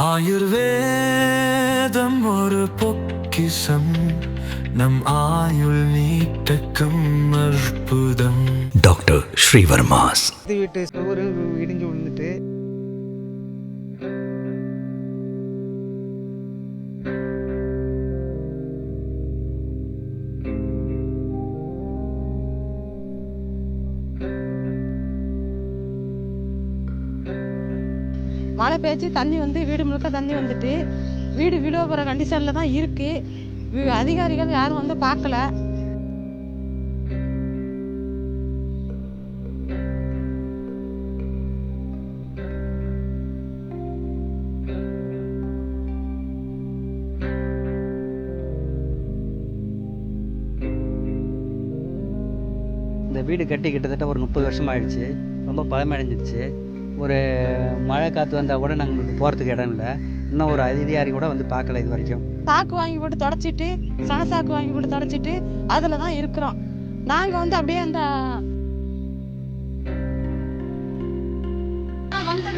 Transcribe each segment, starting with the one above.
ஆயுர்வேதம் ஒரு பொக்கிசம் நம் ஆயுள் நீட்டக்கும் அற்புதம். டாக்டர் ஸ்ரீவர்மாஸ். வீட்டு சுவரு இடிஞ்சு விழுந்துட்டு மழை பெய்ச்சி தண்ணி வந்து வீடு முழுக்க தண்ணி வந்துட்டு வீடு விழுவ போகிற கண்டிஷனில் தான் இருக்குது வி- அதிகாரிகள் யாரும் வந்து பார்க்கல. இந்த வீடு கட்டி கிட்டத்தட்ட ஒரு முப்பது வருஷம் ஆயிடுச்சு ரொம்ப பழமையடைஞ்சிருச்சு. ஒரு மழை காற்று வந்தால் கூட நாங்கள் போகிறதுக்கு இடம் இல்லை. இன்னும் ஒரு அதிகாரி கூட வந்து பார்க்கல இது வரைக்கும். சாக்கு வாங்கி போட்டு தொடச்சிட்டு சன சாக்கு வாங்கி போட்டு தொடச்சிட்டு அதில் தான் இருக்கிறோம். நாங்கள் வந்து அப்படியே அந்த வந்த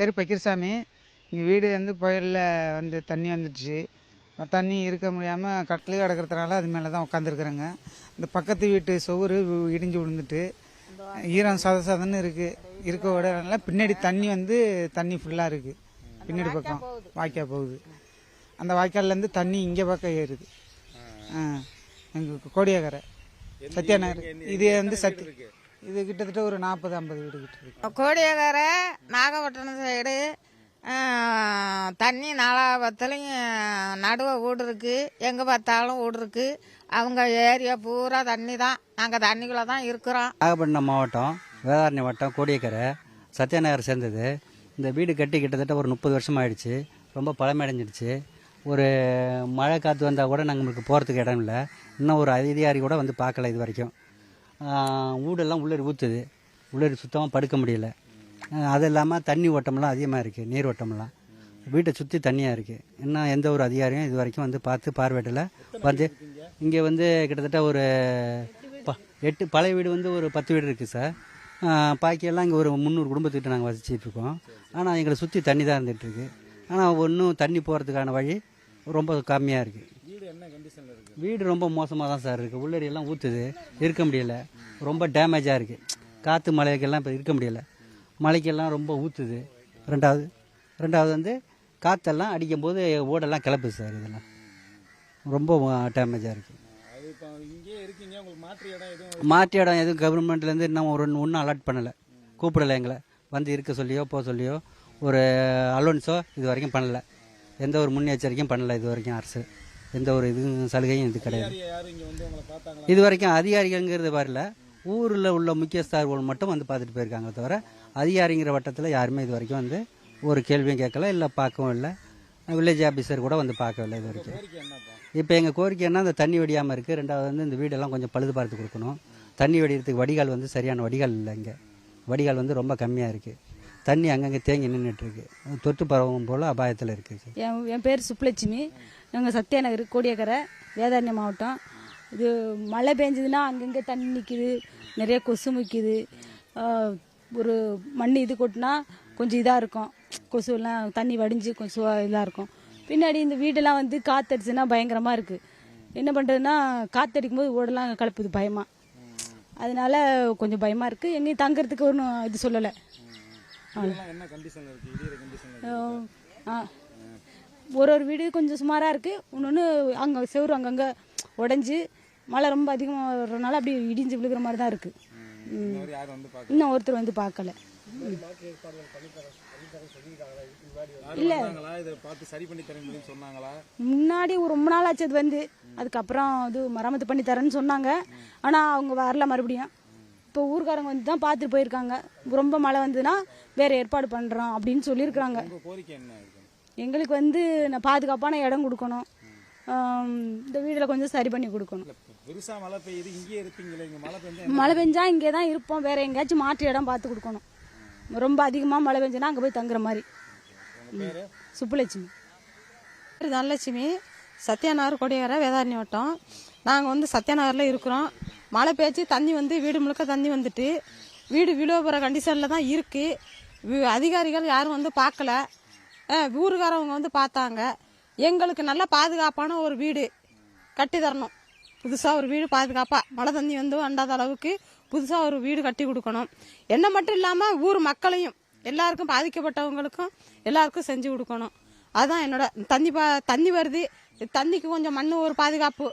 பேர் பக்கீர்சாமி. எங்கள் வீடு வந்து புயலில் வந்து தண்ணி வந்துடுச்சு. தண்ணி இருக்க முடியாமல் கட்டில் கிடக்கிறதுனால அது மேலே தான் உட்காந்துருக்குறேங்க இந்த பக்கத்து வீட்டு சுவரு இடிஞ்சு விழுந்துட்டு. ஈரம் சத சதன்னு இருக்குது இருக்க விடனால பின்னாடி தண்ணி வந்து தண்ணி ஃபுல்லாக இருக்குது பின்னாடி பக்கம். வாய்க்கால் போகுது. அந்த வாய்க்கால்லேருந்து தண்ணி இங்கே பக்கம் ஏறுது. எங்களுக்கு கோடியக்கரை சத்யா நகர். இது வந்து சத்தி இது கிட்டத்தட்ட ஒரு நாற்பது ஐம்பது வீடு கிட்ட இருக்கு. கோடியக்கரை நாகப்பட்டினம் சைடு தண்ணி நாலாபத்துலேயும் நடுவ வீடு இருக்கு. எங்கே பார்த்தாலும் வீடு இருக்கு. அவங்க ஏரியா பூரா தண்ணி தான். நாங்கள் தண்ணிக்குள்ளே தான் இருக்கிறோம். நாகப்பட்டினம் மாவட்டம் வேதாரண்யம் வட்டம் கோடியக்கரை சத்யாநகர் சேர்ந்தது. இந்த வீடு கட்டி கிட்டத்தட்ட ஒரு முப்பது வருஷம் ஆயிடுச்சு. ரொம்ப பழமையடைஞ்சிருச்சு ஒரு மழை காற்று வந்தால் கூட நாங்களுக்கு போகிறதுக்கு இடம் இல்லை. இன்னும் ஒரு அதிகாரி கூட வந்து பார்க்கல இது வரைக்கும். ஆஹ் வீடெல்லாம் உள்ளே ஊற்றுது உள்ளே சுத்தமாக படுக்க முடியல. அது இல்லாமல் தண்ணி ஓட்டமெல்லாம் அதிகமாக இருக்குது நீர் ஓட்டமெல்லாம் வீட்டை சுற்றி தண்ணியாக இருக்குது இன்னும் எந்த ஒரு அதிகாரியும் இது வரைக்கும் வந்து பார்த்து பார்வையிடல. வந்து இங்கே வந்து கிட்டத்தட்ட ஒரு ப எட்டு பழைய வீடு வந்து ஒரு பத்து வீடு இருக்குது சார். பாக்கியெல்லாம் இங்கே ஒரு முந்நூறு குடும்பத்துக்கிட்ட நாங்கள் வசிச்சிட்டு இருக்கோம். ஆனால் எங்களை சுற்றி தண்ணி தான் இருந்துகிட்ருக்கு ஆனால் ஒன்றும் தண்ணி போகிறதுக்கான வழி ரொம்ப கம்மியாக இருக்குது வீடு ரொம்ப மோசமாக தான் சார் இருக்குது உள்ளேரி எல்லாம் ஊற்றுது இருக்க. முடியல. ரொம்ப டேமேஜாக இருக்குது காற்று மழைக்கெல்லாம் இப்போ இருக்க முடியல. மழைக்கெல்லாம் ரொம்ப ஊற்றுது ரெண்டாவது ரெண்டாவது வந்து காற்றெல்லாம் அடிக்கும்போது ஓடெல்லாம் கிளப்புது சார் இதெல்லாம். ரொம்ப டேமேஜாக இருக்குது மாற்று இடம் எதுவும் கவர்மெண்ட்லேருந்து இன்னும் ஒரு ஒன்றும் அலாட் பண்ணலை. கூப்பிடலை எங்களை. வந்து இருக்க சொல்லியோ போக சொல்லியோ ஒரு அலோன்ஸோ இது வரைக்கும் பண்ணலை. எந்த ஒரு முன்னெச்சரிக்கையும் பண்ணலை இது வரைக்கும் அரசு. எந்த ஒரு இதுவும் சலுகையும் இது கிடையாது. இது வரைக்கும் அதிகாரிகள்ங்கிறது வரல. ஊரில் உள்ள முக்கியஸ்தர்கள் மட்டும் வந்து பார்த்துட்டு போயிருக்காங்க தவிர அதிகாரிங்கிற வட்டத்தில் யாருமே இது வரைக்கும் வந்து ஒரு கேள்வியும் கேட்கல இல்லை பார்க்கவும் இல்லை. வில்லேஜ் ஆஃபீஸர் கூட வந்து பார்க்கவில்லை இது வரைக்கும். இப்போ எங்கள் கோரிக்கை என்ன இந்த தண்ணி வடியாமல் இருக்குது ரெண்டாவது வந்து இந்த வீடெல்லாம் கொஞ்சம் பழுது பார்த்து கொடுக்கணும். தண்ணி வடிகிறதுக்கு வடிகால் வந்து சரியான வடிகால் இல்லை இங்கே. வடிகால் வந்து ரொம்ப கம்மியாக இருக்குது தண்ணி அங்கங்கே தேங்கி நின்றுட்டுருக்கு தொற்று பரவும் போல் அபாயத்தில் இருக்குது என் என் பேர் சுப்லட்சுமி நாங்கள் சத்யாநகர் கோடியக்கரை வேதாரண்யம் மாவட்டம். இது மழை பெஞ்சதுன்னா அங்கங்கே தண்ணி நிற்கிது நிறைய கொசு முக்கிது. ஒரு மண் இது கொட்டினா கொஞ்சம் இதாக இருக்கும். கொசுலாம் தண்ணி வடிஞ்சு கொஞ்சம் இதாக இருக்கும். பின்னாடி இந்த வீடெல்லாம் வந்து காத்தடிச்சுன்னா பயங்கரமாக இருக்குது என்ன பண்ணுறதுன்னா காத்தடிக்கும் போது ஓடெல்லாம் கலப்புது பயமாக அதனால கொஞ்சம் பயமாக இருக்குது எங்கேயும் தங்குறதுக்கு ஒன்றும் இது சொல்லலை. ஒரு ஒரு வீடு கொஞ்சம் சுமாராக இருக்குது இன்னொன்று அங்கே செவுரு அங்கங்கே உடஞ்சி மழை ரொம்ப அதிகமாக வர்றதுனால அப்படியே இடிஞ்சு விழுகிற மாதிரி தான் இருக்குது இன்னும் ஒருத்தர் வந்து பார்க்கல. இல்லை. சொன்னாங்களா? இதை பார்த்து சரி பண்ணி தரேன்னு சொன்னாங்களா? முன்னாடி ஒரு ரொம்ப நாள் ஆச்சு அது வந்து. அதுக்கப்புறம் இது மரமத்து பண்ணி தரேன்னு சொன்னாங்க. ஆனால் அவங்க வரல மறுபடியும். இப்போ ஊர்க்காரங்க வந்து தான் பார்த்துட்டு போயிருக்காங்க. ரொம்ப மழை வந்ததுன்னா வேறு ஏற்பாடு பண்ணுறோம் அப்படின்னு சொல்லியிருக்கிறாங்க. எங்களுக்கு வந்து நான் பாதுகாப்பான இடம் கொடுக்கணும். இந்த வீட்டில் கொஞ்சம் சரி பண்ணி கொடுக்கணும். மழை பெய்யுது இங்கேயே இருப்பீங்களே இங்க மழை பெஞ்சா இங்கே தான் இருப்போம். வேற எங்கேயாச்சும் மாற்று இடம் பார்த்து கொடுக்கணும். ரொம்ப அதிகமாக மழை பெஞ்சனா அங்கே போய் தங்குற மாதிரி. சுப்புலட்சுமி. தனலட்சுமி. சத்யாநகர் கொடியார வேதாரண்ய வட்டம். நாங்கள் வந்து சத்யாநகரில் இருக்கிறோம். மழை பேய்ச்சி தண்ணி வந்து வீடு முழுக்க தண்ணி வந்துட்டு வீடு விழுவப்புற கண்டிஷனில் தான் இருக்குது அதிகாரிகள் யாரும் வந்து பார்க்கல. ஊருக்காரவங்க வந்து பார்த்தாங்க. எங்களுக்கு நல்ல பாதுகாப்பான ஒரு வீடு கட்டி தரணும். புதுசாக ஒரு வீடு பாதுகாப்பாக மழை தண்ணி வந்து அண்டாத அளவுக்கு புதுசாக ஒரு வீடு கட்டி கொடுக்கணும். என்ன மட்டும் இல்லாமல் ஊர் மக்களையும் எல்லாருக்கும் பாதிக்கப்பட்டவங்களுக்கும் எல்லாருக்கும் செஞ்சு கொடுக்கணும். அதுதான் என்னோட தண்ணி பா தண்ணி வருது. தண்ணிக்கு கொஞ்சம் மண் ஒரு பாதுகாப்பு.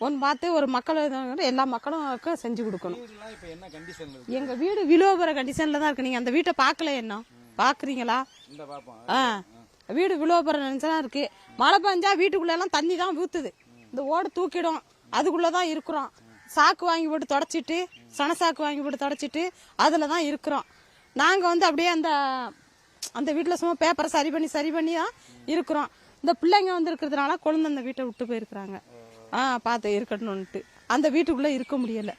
ஒன்று பார்த்து ஒரு மக்கள் எல்லா மக்களும் செஞ்சு கொடுக்கணும். எங்கள் வீடு விழுவ போகிற கண்டிஷனில் தான் இருக்கு. நீங்கள் அந்த வீட்டை பார்க்கல என்ன? பார்க்குறீங்களா? ஆ. வீடு விழுவ போகிற நினச்சலாம் இருக்கு. மழை பெஞ்சா வீட்டுக்குள்ளெல்லாம் தண்ணி தான் ஊற்றுது இந்த ஓடு தூக்கிடும். அதுக்குள்ளே தான் இருக்கிறோம். சாக்கு வாங்கி போட்டு தொடச்சிட்டு சன சாக்கு வாங்கி போட்டு தொடச்சிட்டு அதில் தான் இருக்கிறோம். நாங்கள் வந்து அப்படியே அந்த அந்த வீட்டில் சும்மா பேப்பரை சரி பண்ணி சரி பண்ணி தான் இருக்கிறோம். இந்த பிள்ளைங்க வந்து இருக்கிறதுனால குழந்தை அந்த வீட்டை விட்டு போயிருக்கிறாங்க. ஆ பார்த்து இருக்கட்டும்னுட்டு அந்த வீட்டுக்குள்ளே இருக்க முடியலை.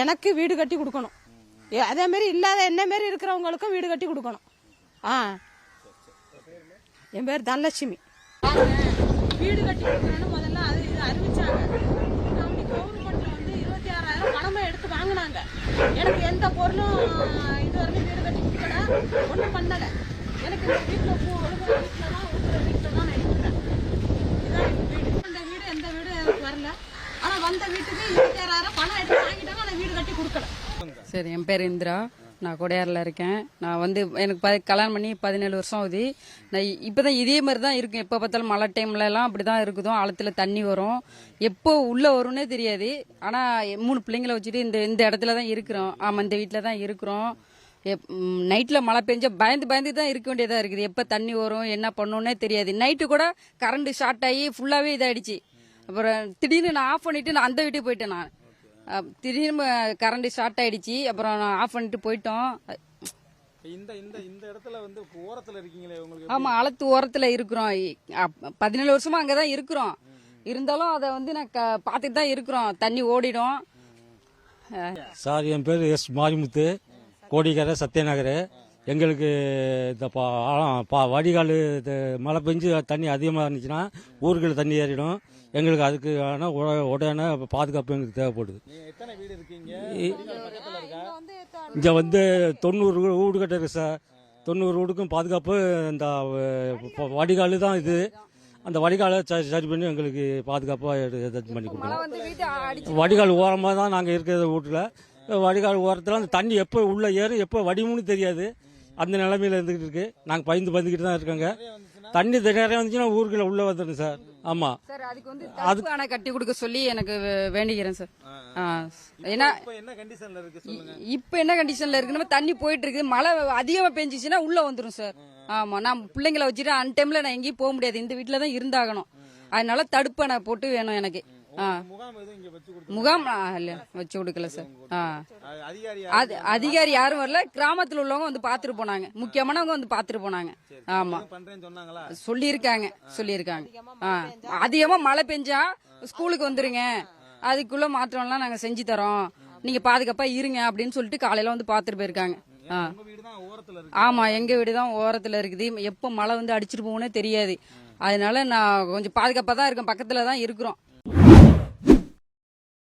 எனக்கு வீடு கட்டி கொடுக்கணும். ஏ, அதே மாதிரி இல்லாத என்ன மாரி இருக்கிறவங்களுக்கும் வீடு கட்டி கொடுக்கணும். ஆ. என் பேர் தனலட்சுமி. வீடு கட்டி கொடுக்குறேன்னு முதல்ல அது இது அறிவிச்சாங்க. அப்படி கவர்மெண்ட்ல வந்து இருபத்தி ஆறாயிரம் பணமா எடுத்து வாங்கினாங்க. எனக்கு எந்த பொருளும் இது வரைக்கும் வீடு கட்டி கொடுக்கல. ஒன்றும் பண்ணல. எனக்கு இந்த பூ ஒழுங்குற வீட்டில் தான் ஊற்றுற வீட்டில் தான் நான் இருக்கிறேன் இதான் எங்க வீடு இந்த வீடு எந்த வீடு எனக்கு வரல ஆனா வந்த வீட்டுக்கு இருபத்தி ஆறாயிரம் பணம் எடுத்து வாங்கிட்டாங்க ஆனா வீடு கட்டி கொடுக்கல சரி என் பேர் இந்திரா. நான் கொடையாரில் இருக்கேன். நான் வந்து எனக்கு ப கல்யாணம் பண்ணி பதினேழு வருஷம் ஆகுது. நான் இப்போ தான் இதே மாதிரி தான் இருக்கும். எப்போ பார்த்தாலும் மழை டைம்லலாம் அப்படி தான் இருக்குதோ ஆழத்தில் தண்ணி வரும். எப்போ உள்ளே வரும்னே தெரியாது. ஆனால் மூணு பிள்ளைங்களை வச்சுட்டு இந்த இந்த இடத்துல தான் இருக்கிறோம். ஆமாம் இந்த வீட்டில் தான் இருக்கிறோம். எப் நைட்டில் மழை பெஞ்சா பயந்து பயந்து தான் இருக்க வேண்டியதாக இருக்குது. எப்போ தண்ணி வரும் என்ன பண்ணணுன்னே தெரியாது. நைட்டு கூட கரண்ட் ஷார்ட் ஆகி ஃபுல்லாகவே இதாகிடுச்சு அப்புறம் திடீர்னு நான் ஆஃப் பண்ணிவிட்டு நான் அந்த வீட்டுக்கு போயிட்டேன் நான். திடீர்னு கரண்ட் ஷார்ட் ஆயிடுச்சு. அப்புறம் நான் ஆஃப் பண்ணிட்டு போயிட்டோம். இந்த இந்த இந்த இடத்துல வந்து ஓரத்துல இருக்கீங்களே உங்களுக்கு ஆமா அளத்து ஓரத்துல இருக்கிறோம். பதினேழு வருஷமா அங்கதான் இருக்கிறோம். இருந்தாலும் அதை வந்து நான் க- பார்த்துட்டு தான் இருக்கிறோம். தண்ணி ஓடிடும். சார் என் பேர் எஸ் மாரிமுத்து கோடிக்கரை சத்யநகர் எங்களுக்கு இந்த பா பா வடிகால் இது மழை பெஞ்சு தண்ணி அதிகமாக இருந்துச்சுன்னா ஊருக்குள்ள தண்ணி ஏறிடும். எங்களுக்கு அதுக்கு ஆனால் உடனே பாதுகாப்பு எங்களுக்கு தேவைப்படுது. நீங்க எத்தனை வீடு இருக்கீங்க? இ- வடிகால் பக்கத்துல இருக்கா? இங்கே வந்து தொண்ணூறு வீடு கட்ட இருக்கு சார். தொண்ணூறு வீடுக்கும் பாதுகாப்பு இந்த வடிகால் தான் இது. அந்த வடிகாலை சரி சரி பண்ணி எங்களுக்கு பாதுகாப்பாக ஏதாச்சும் பண்ணி கொடுக்கணும் வடிகால் ஓரமாக தான் நாங்கள் இருக்கிற வீட்டில். வடிகால் ஓரத்தில் அந்த தண்ணி எப்போ உள்ளே ஏறும் எப்போ வடியும்னு தெரியாது. அந்த நிலைமையில இருந்துகிட்டு இருக்கு. நாங்கள் பயந்து பயந்துக்கிட்டு தான் இருக்கோங்க. தண்ணி நிறைய வந்துச்சுன்னா ஊருக்குள்ள உள்ளே வந்துடும் சார். ஆமாம் சார் அதுக்கு வந்து அணை கட்டி கொடுக்க சொல்லி எனக்கு வேண்டிக்கிறேன் சார். ஆ, ஏன்னா இப்ப என்ன கண்டிஷன்ல இருக்கு சொல்லுங்க. இப்ப என்ன கண்டிஷன்ல இருக்குன்னா தண்ணி போயிட்டு இருக்கு மழை அதிகமா பெஞ்சிச்சுன்னா உள்ள வந்துரும் சார். ஆமா நான் பிள்ளைங்களை வச்சுட்டு அன் டைம்ல நான் எங்கேயும் போக முடியாது. இந்த வீட்டுல தான் இருந்தாகணும். அதனால தடுப்பணை போட்டு வேணும் எனக்கு. முகாம் வச்சு முகாம் வச்சு கொடுக்கல சார். ஆ. அதிகாரி அது அதிகாரி யாரும் வரல. கிராமத்துல உள்ளவங்க வந்து பாத்துட்டு போனாங்க. முக்கியமானவங்க வந்து பாத்துட்டு போனாங்க. ஆமா. சொல்லியிருக்காங்க சொல்லியிருக்காங்க. ஆ. அதிகமா மழை பெஞ்சா ஸ்கூலுக்கு வந்துருங்க. அதுக்குள்ள மாற்றம்லாம் நாங்க செஞ்சு தரோம். நீங்க பாதுகாப்பா இருங்க அப்படின்னு சொல்லிட்டு காலையில வந்து பாத்துட்டு போயிருக்காங்க. ஆ. ஆமா எங்க வீடு தான் ஓரத்துல இருக்குது. எப்போ மழை வந்து அடிச்சிட்டு போகும்னே தெரியாது. அதனால நான் கொஞ்சம் பாதுகாப்பா தான் இருக்கேன். பக்கத்துல தான் இருக்கிறோம்.